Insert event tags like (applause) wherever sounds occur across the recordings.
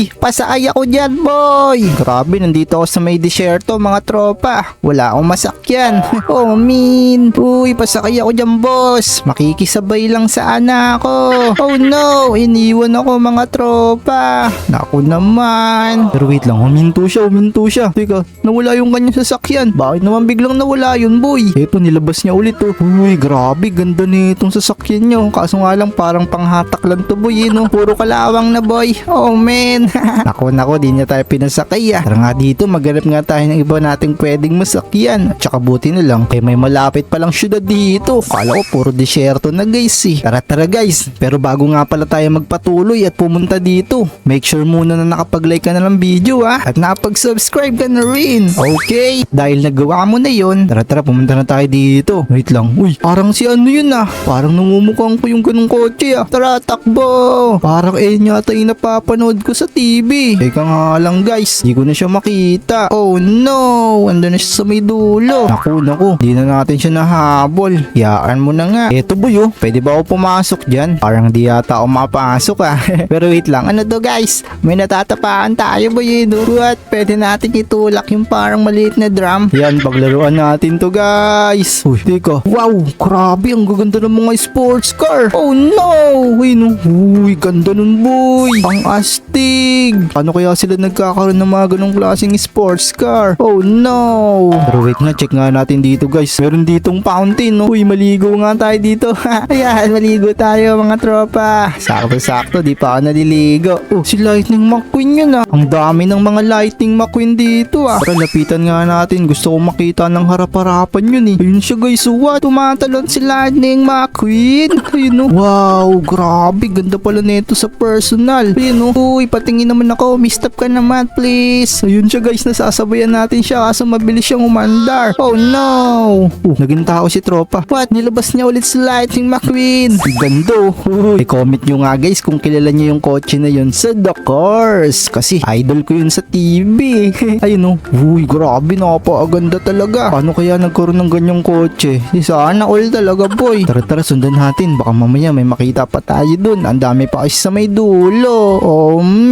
Uy, pasakay ako dyan, boy. Grabe, nandito ako sa may disyerto, mga tropa. Wala akong masakyan. (laughs) oh, min. Uy, pasakay ako dyan, boss. Makikisabay lang sana ako. Oh no, iniwan ako mga tropa. Naku naman. Pero wait lang, huminto siya, huminto siya. Teka, nawala yung kanyang sasakyan. Bakit naman biglang nawala yun, boy? Eto, nilabas niya ulit oh. Uy, grabe, ganda nitong sasakyan niyo. Kaso nga lang, parang panghatak lang to, boy, eh, no? Puro kalawang na, boy. Oh, man. (laughs) nako, nako, di niya tayo pinasakay, ah. Tara nga dito, maghanap nga tayo ng iba nating pwedeng masakyan. Tsaka buti na lang, kay may malapit palang syudad dito. Kala ko, puro disyerto na, guys, eh. Tara, tara, guys. Pero bago nga pala tayo magpatuloy at pumunta dito, make sure muna na nakapag-like ka na ng video, ah. At nakapag-subscribe ka na rin. Okay? Dahil nagawa mo na yon, tara, tara, pumunta na tayo dito. Wait lang. Uy, parang si ano yun, ah. Parang namumukhang ko yung ganung kotse, ah. Tara, takbo. Parang eh yata yung napapanood ko sa TV. Teka nga lang, guys. Di ko na siya makita. Oh, no. Ando na siya sa may dulo. Naku, naku. Di na natin siya nahabol. Yaan mo na nga. Eto, boy, oh. Pwede ba ako pumasok dyan? Parang di yata ako mapasok, ah. (laughs) Pero wait lang. Ano to, guys? May natatapaan tayo, boy, eh? What? Pwede natin itulak yung parang maliit na drum. Yan, paglaruan natin to, guys. Uy, teka. Wow, grabe. Ang gaganda ng mga sports car. Oh, no. Uy, no. Uy, ganda nun, boy. Ang astig. Ano kaya sila nagkakaroon ng mga ganong klaseng sports car? Oh, no. Pero wait nga, check nga natin dito, guys. Meron ditong fountain, no? Uy, maligo nga tayo dito. (laughs) Ayan, maligo tayo, mga tropa. Sakto-sakto, di pa ako naliligo. Oh, si Lightning McQueen yun, ah. Ang dami ng mga Lightning McQueen dito, ah. Tara, lapitan nga natin. Gusto ko makita ng harap-harapan yun, eh. Ayun siya, guys. So, what? Tumatalon si Lightning McQueen. Ayun, no. Wow, grabe. Ganda pala nito sa personal. Ayun, no. Uy, patingin naman ako. Mistap ka naman, please. Ayun siya, guys. Nasasabayan natin siya kaso mabilis siyang umandar. Oh, no. Oh, naging tao si tropa. What? Nilabas niya ulit si Lightning McQueen. Oh. Uy, comment nyo nga, guys, kung kilala niyo yung kotse na yun sa The Cars. Kasi idol ko yun sa TV. (laughs) Ayun, no. Uy, grabe. Napakaganda talaga. Paano kaya nagkaroon ng ganyang kotse? Eh, Sana all talaga, boy. Tara, tara, sundan natin. Baka mamaya may makita pa tayo dun. Ang dami pa kasi sa may dulo. Oh, man.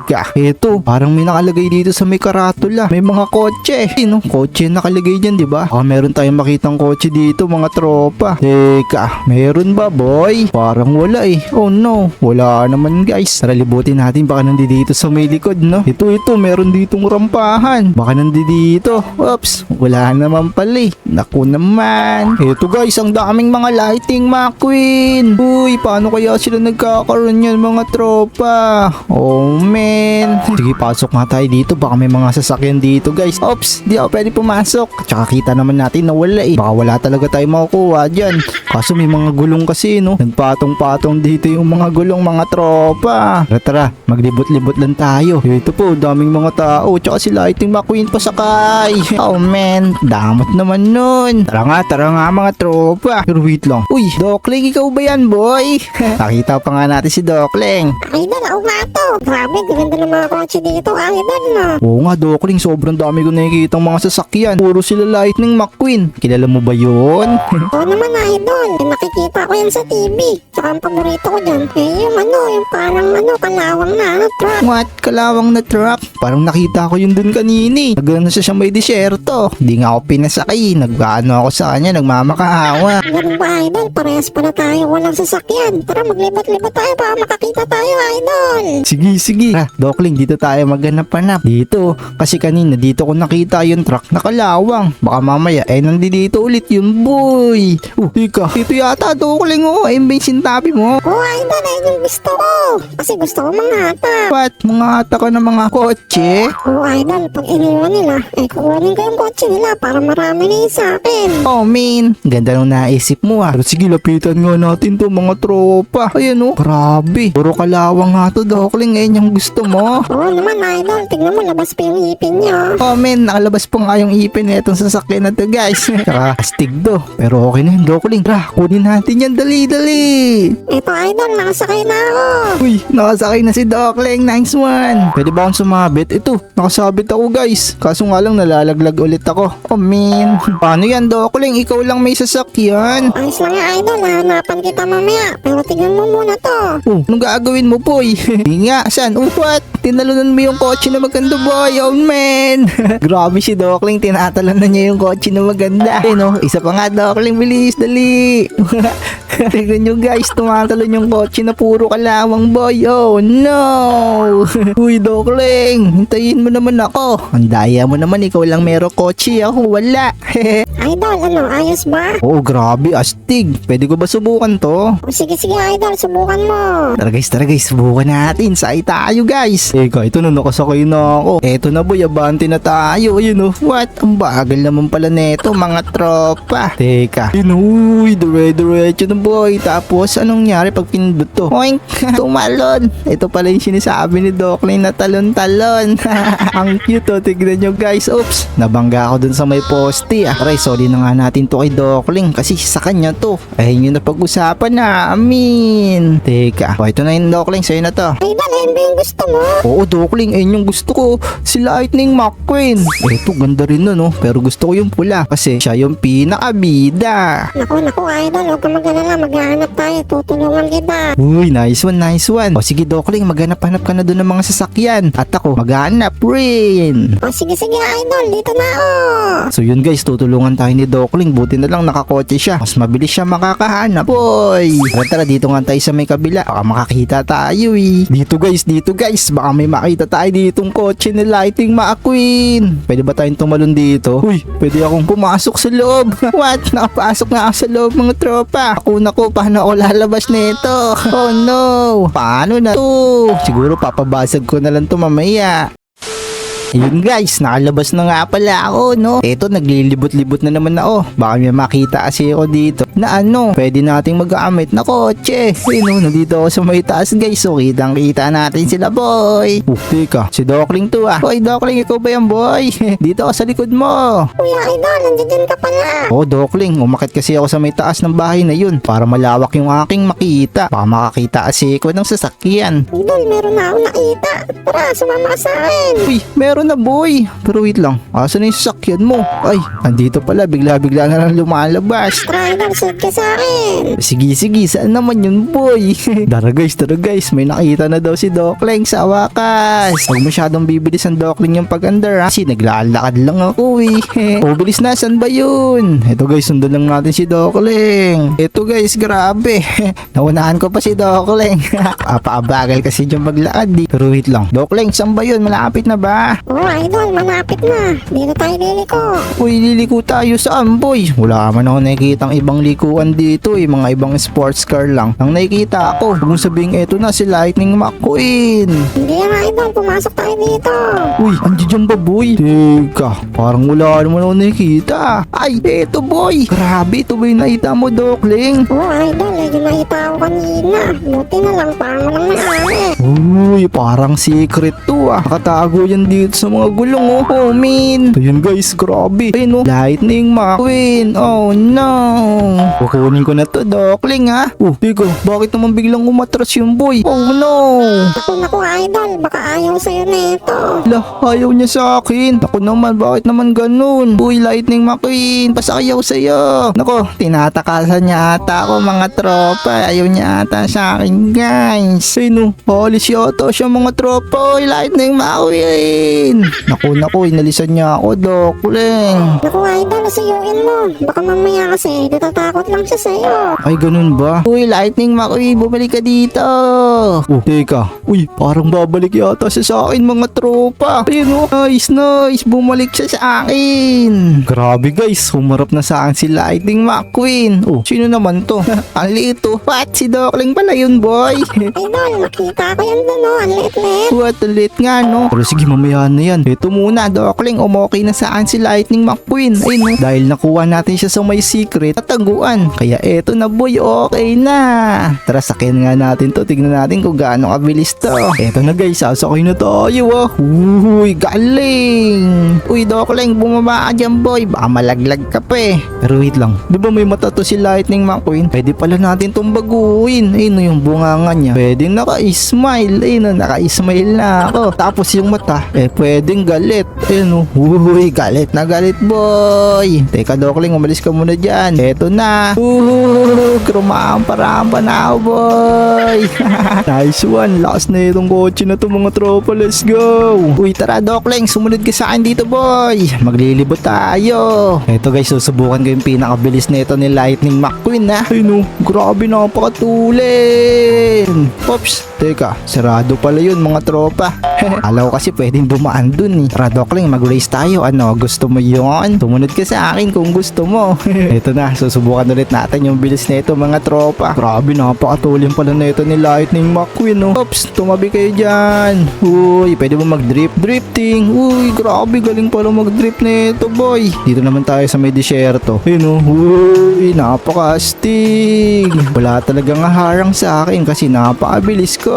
Teka, eto. Parang may nakalagay dito sa may karatula. May mga kotse. Eh, no? Kotse nakalagay dyan, di ba? Baka meron tayong makitang kotse dito, mga tropa. Teka, meron ba, boy? Parang wala eh. Oh, no. Wala naman, guys. Tara, libutin natin. Baka nandito sa may likod, no? Ito, ito. Meron ditong rampahan. Baka nandito. Oops. Wala naman pala eh. Naku naman. Ito guys, ang daming mga lighting McQueen. Uy, paano kaya sila nagkakaroon yan mga tropa? Oh man. Sige, pasok nga tayo dito. Baka may mga sasakyan dito guys. Oops, di ako pwede pumasok. Tsaka kita naman natin na wala eh. Baka wala talaga tayo makukuha dyan. Kaso may mga gulong kasi no. Nagpatong-patong dito yung mga gulong mga tropa. Tara tara, maglibot-libot lang tayo. Ito po, daming mga tao. Tsaka si Lighting McQueen pasakay. Oh man, damot naman nun. Tara nga, tara nga mga tropa. Pero wait lang. Uy, Dokling, ikaw ba yan boy? (laughs) Nakita pa nga natin si Dokling. Idol, ako nga to. Grabe, ganda ng mga kotse dito, idol, no? Oo nga, Dokling, sobrang dami ko nakikita mga sasakyan. Puro sila Lightning McQueen. Kilala mo ba yun? (laughs) Oo naman, idol. Eh, nakikita ko yan sa TV. Tsaka ang paborito ko dyan, eh, yung ano, yung parang ano, kalawang na, ano, truck. What? Kalawang na truck? Parang nakita ko yun dun kanini. Nagano siya siya may disyerto. Hindi nga ako pinasakay. Nagbaano ako sa kanya, nagmamakaawa. Ganun ba, idol? Parehas pala tayo walang sasakyan. Tara, maglibot-libot tayo para makakita tayo, idol. Sige, sige. Ah, Dokling, dito tayo maghanap-hanap. Dito, kasi kanina dito ko nakita yung truck na kalawang. Baka mamaya, eh nandito ulit yung boy. Oh, tika, dito yata Dokling oh. Ayun ba yung sintabi mo? Oo, idol, ayun yung gusto ko. Kasi gusto ko manghata. What? Mga ata ka ng mga kotse? Oo, idol, pag iniwan nila, eh, kukunin ko yung kotse nila para marami na sa akin. Oh, man. Ganda nung naisip mo ah. Pero sige, lapitan nga natin to mga tropa. Ayan oh. Grabe. Puro kalawang nga to, Dokling. Ngayon yung gusto gusto mo? Oo naman, idol. Tignan mo, labas pa yung ipin niya. Oh men, nakalabas pa nga yung ipin na itong sasakyan na to guys. (laughs) Tsaka astig do. Pero okay na yun, Dokling. Tara, kunin natin yan. Dali, dali. Eto, idol, nakasakay na ako. Uy, nakasakay na si Dokling. Nice one. Pwede ba akong sumabit? Ito, nakasabit ako guys. Kaso nga lang nalalaglag ulit ako. Oh man. (laughs) Paano yan, Dokling? Ikaw lang may sasakyan. Ayos lang yan, idol. Hahanapan kita mamaya. Pero tignan mo muna to. Oh, anong gagawin mo, boy? (laughs) Hindi nga, saan? Oh, what? Tinalunan mo yung kotse na maganda, boy. Oh, man. (laughs) Grabe si Dokling, tinatalan na niya yung kotse na maganda. Eh, no? Isa pa nga, Dokling, bilis, dali. (laughs) (laughs) Tignan nyo, guys, tumatalon yung kotse na puro kalawang, boy. Oh, no. (laughs) Uy, Dokling, hintayin mo naman ako. Ang daya mo naman, ikaw lang meron kotse. Ako, wala. (laughs) Idol, ano, ayos ba? oh, grabe, astig. Pwede ko ba subukan to? O sige, sige, idol. Subukan mo. Tara guys, tara guys, subukan natin. Sakay tayo guys. Eka, ito na nakasakay na ako. Eto na boy, abante na tayo. Ayun oh, what? Ang bagal naman pala neto, mga tropa. Teka. Yun, uy, dire-diretso na boy. Tapos, anong nangyari pag pinindot to? Oink, (laughs) tumalon. Ito pala yung sinasabi ni Dockley na talon-talon. (laughs) Ang cute oh, tignan nyo guys. Oops, nabangga ako dun sa may poste ah. Aray, sorry na nga natin to kay Dockling kasi sa kanya to. Ayun yung napag-usapan namin. Teka, oh, ito na yung Dockling, sa'yo na to. Idol, ayun ba yung gusto mo? Oo, Dokling, ayun yung gusto ko. Si Lightning McQueen. Eto, ganda rin na, no? Pero gusto ko yung pula kasi siya yung pinakabida. Naku, naku, idol. Huwag ka mag-alala. Maghahanap tayo. Tutulungan kita. Uy, nice one, nice one. O sige, Dokling, maghanap-hanap ka na doon ng mga sasakyan. At ako, maghanap rin. O sige, sige, idol. Dito na ako. So yun guys, tutulungan tayo ni Dokling. Buti na lang nakakotse siya. Mas mabilis siya makakahanap. Boy! Tara tara, dito nga tayo sa may kabila. Baka makakita tayo eh. Dito guys, dito guys. Baka may makita tayo ditong kotse ni Lighting McQueen. Pwede ba tayong tumalon dito? Uy, pwede akong pumasok sa loob. (laughs) What? Nakapasok na ako sa loob mga tropa. Ako na ko, paano ako lalabas nito? Oh no! Paano na to? Siguro papabasag ko na lang to mamaya. Ayun guys, nakalabas na nga pala ako, no? Eto, naglilibot-libot na naman ako. Baka may makita kasi ako dito na ano, pwede nating magamit na kotse. Ayun, no, nandito ako sa may taas guys. So, kitang kita natin sila, boy. Uh, teka, si Dokling to ah. Hoy, Dokling, ikaw ba yan, boy? (laughs) dito ako sa likod mo. Kuya, idol. Nandiyan ka pala. Oh, Dokling, umakit kasi ako sa may taas ng bahay na yun para malawak yung aking makita. Baka makakita kasi ako ng sasakyan. Idol, meron na ako nakita. Tara, sumama ka sa akin. Uy, meron na boy. Pero wait lang, asan na yung sasakyan mo? Ay, andito pala, bigla-bigla na lang lumalabas. Tara, idol. Sunod ka sa akin. Sige, sige, saan naman yun boy? (laughs) tara guys, tara guys, may nakita na daw si Dokling sa wakas. Huwag masyadong bibilis ang Dokling yung pag-under ha, kasi naglalakad lang ako eh. (laughs) o, bilis na, saan ba yun? Ito guys, sundan lang natin si Dokling. Ito guys, grabe. (laughs) Naunahan ko pa si Dokling. Papaabagal kasi yung maglakad di. Pero wait lang, Dokling, saan ba yun? Malapit na ba? Oo, idol. Malapit na. Dito tayo liliko. Uy, liliko tayo saan, boy? Wala man ako nakikitang ibang likuan dito eh. Mga ibang sports car lang. Ang nakikita ako, mong sabihin eto na si Lightning McQueen. Hindi yan, idol. Pumasok tayo dito. Uy, andiyan dyan ba, boy? Teka, parang wala naman ako nakikita. Ay, eto, boy. Grabe, ito ba yung nakita mo, Dokling? Oo, idol. Eh, yung nakita ko kanina. Buti na lang. Parang walang may-ari. Uy, parang secret to ah. Nakatago yan dito sa mga gulong oh. Oh. Ayun guys, grabe. Ayun oh. Lightning McQueen. Oh, no. Kukunin ko na to, Dokling ha. Oh, teka, bakit naman biglang umatras yung boy? Oh, no. Naku, naku, idol. Baka ayaw sa'yo nito. Lah, ayaw niya sa akin. Ako naman, bakit naman ganun? Uy, Lightning McQueen, pasayaw sa'yo. Nako, tinatakasan niya ata ako mga tropa. Ayaw niya ata sa akin, guys. Sino? Alis yata siya mga tropa. Uy, Lightning McQueen. Naku, naku, inalisan niya ako, Dokling. Naku, idol. Nasayuin mo. Baka mamaya kasi natatakot lang siya sa'yo. Ay, ganun ba? Uy, Lightning McQueen, bumalik ka dito. Oh, teka. Uy, parang babalik yata siya sa akin, mga tropa. Ayun oh, nice, nice. Bumalik siya sa akin. Grabe guys, humarap na sa akin si Lightning McQueen. Oh, sino naman to? (laughs) Ang liit oh. What? Si Dokling pala yun, boy. (laughs) Idol, nakita ko yan doon, oh. Ang liit-liit. What? Ang liit nga, no? Pero sige, mamaya na yan. Ito muna, Dokling. Umokay na sa akin si Lightning McQueen. Ayun, oh. Dahil nakuha natin siya sa may secret tataguan. Kaya eto na, boy. Okay na. Tara, sakyan nga natin to. Tignan natin kung gaano kabilis to. Eto na guys, sasakay na tayo ah. Uy, galing. Uy, Dokling, bumaba ka dyan boy. Baka malaglag ka pa eh. Pero wait lang, di ba may mata to si Lightning McQueen? Pwede pala natin itong baguhin. Ayun no, yung bunganga niya. Pwedeng naka-smile. Ayun no, naka-smile na ako. (laughs) Tapos yung mata, eh pwedeng galit. Ayun no, uy, galit na galit boy. Teka Dokling, umalis ka muna dyan. Eto na. Uh, krumahampa-rampa na ako boy. nice one. Lakas na itong kotse na to mga tropa. Let's go. Uy, tara Dokling. Sumunod ka sa akin dito boy. Maglilibot tayo. Eto guys, susubukan ko yung pinakabilis nito ni Lightning McQueen ha. Ay no, grabe napakatulin. Oops, teka, sarado pala yun mga tropa. Alaw kasi pwedeng dumaan dun eh. Tara Dokling, mag-race tayo. Ano, gusto mo yun? Tumunod ka sa akin kung gusto mo. Ito na, susubukan ulit natin yung bilis nito mga tropa. Grabe, napakatulin pala nito ni Lightning McQueen no. Oops, tumabi kayo dyan. Uy, pwede mo mag-drip? Drifting. Uy, grabe, galing pala mag-drip nito boy. Dito naman tayo sa may disyerto. Ayun no. Uy, napakastig. Wala talagang harang sa akin kasi napakabilis ko.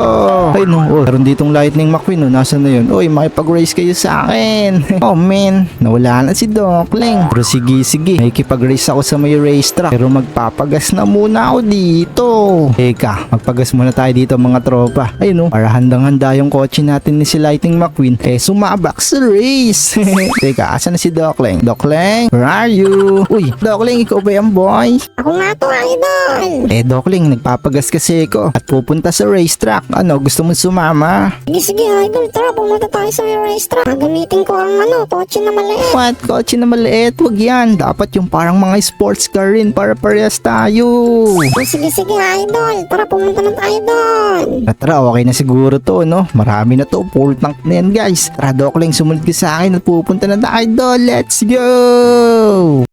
Ayun no. Oh, meron ditong Lightning McQueen no. Nasaan na yun? Uy, makipag-race kayo sa akin. (laughs) oh man, nawala na si Dokling. Pero sige, sige. Makikipag-race ako sa may racetrack. Pero magpapagas na muna ako dito. Teka, magpagas muna tayo dito mga tropa. Ayun no, para handang-handa yung kotse natin ni si Lightning McQueen. Eh, sumabak sa race. (laughs) Teka, asan na si Dokling? Dokling, where are you? Uy, Dokling, ikaw ba yung boy? Ako nga to, idol. Eh, Dokling, nagpapagas kasi ko at pupunta sa racetrack. Ano, gusto mo sumama? Sige, sige, idol. Tara, pumunta tayo sa racetrack. Gagamitin ko ang ano, kotse na maliit. What? Kotse na maliit? Wag yan. Dapat yung parang mga sports car rin para parehas tayo. Oh, sige, sige, idol. Tara, pumunta na tayo doon. At tara, okay na siguro to, no? Marami na to. Full tank na yan, guys. Tara, Dokling, sumunod ka sa akin at pupunta na tayo doon. Let's go!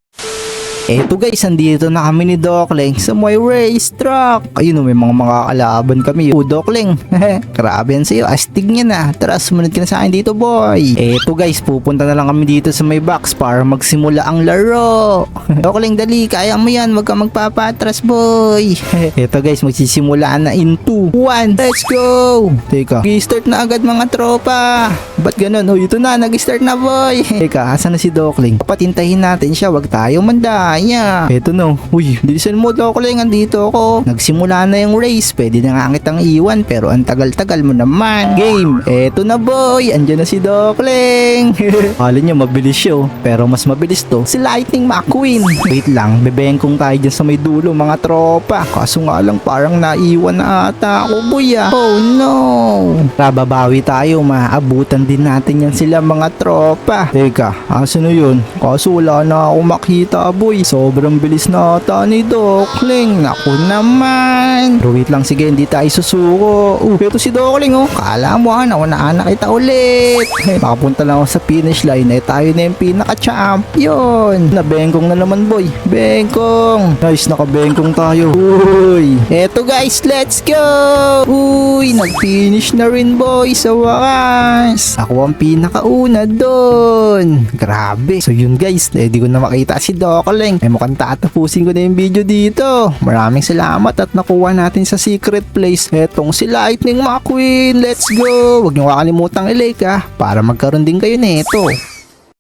Eto guys, andito na kami ni Dokling sa may racetrack. Ayun o, may mga makakalaban kami. O, Dokling. (laughs) Grabe yan sa'yo. Astig niya na. Tara, sumunod ka na sa akin dito, boy. Eto guys, pupunta na lang kami dito sa may box para magsimula ang laro. (laughs) Dokling, dali. Kaya mo yan. Huwag ka magpapatras, boy. (laughs) Eto guys, magsisimula na in 2, 1. Let's go! Teka, start na agad mga tropa. Ba't ganun? O, ito na. Nag-start na, boy. Teka, asan na si Dokling? Patintahin natin siya. Huwag tayo mandaya. Eto no. Uy, bilisan mo, Dokling. Andito ako. Nagsimula na yung race. Pwede na nga kitang iwan. Pero ang tagal-tagal mo naman. Game. Eto na, boy. Andyan na si Dokling. (laughs) Kala niya mabilis siya. oh. Pero mas mabilis to. Si Lightning McQueen. Wait lang. Bebengkong tayo dyan sa may dulo, mga tropa. Kaso nga lang parang naiwan na ata ako, boy ah. Oh no. Rababawi tayo. Maabutan din natin yan sila, mga tropa. Teka, asa na yun? Kaso wala na ako makita, boy. Sobrang bilis na ata ni Dokling. Naku naman. Pero wait lang, sige, hindi tayo susuko. Uh, ito si Dokling, oh. Kala mo, ah, nauna na kita ulit. Makapunta lang ako sa finish line. Eh, tayo na yung pinaka-champion. Nabengkong na naman, boy. Bengkong. Nice, nakabengkong tayo. Uy. Eto, guys, let's go. Uy, nag-finish na rin, boy, sa wakas. Ako ang pinakauna doon. Grabe. So yun guys, eh, di ko na makita si Dokling. Eh mukhang tatapusin ko na yung video dito. Maraming salamat at nakuha natin sa secret place. Etong si Lightning McQueen. Let's go! Huwag niyo kakalimutang i-like ah, para magkaroon din kayo nito.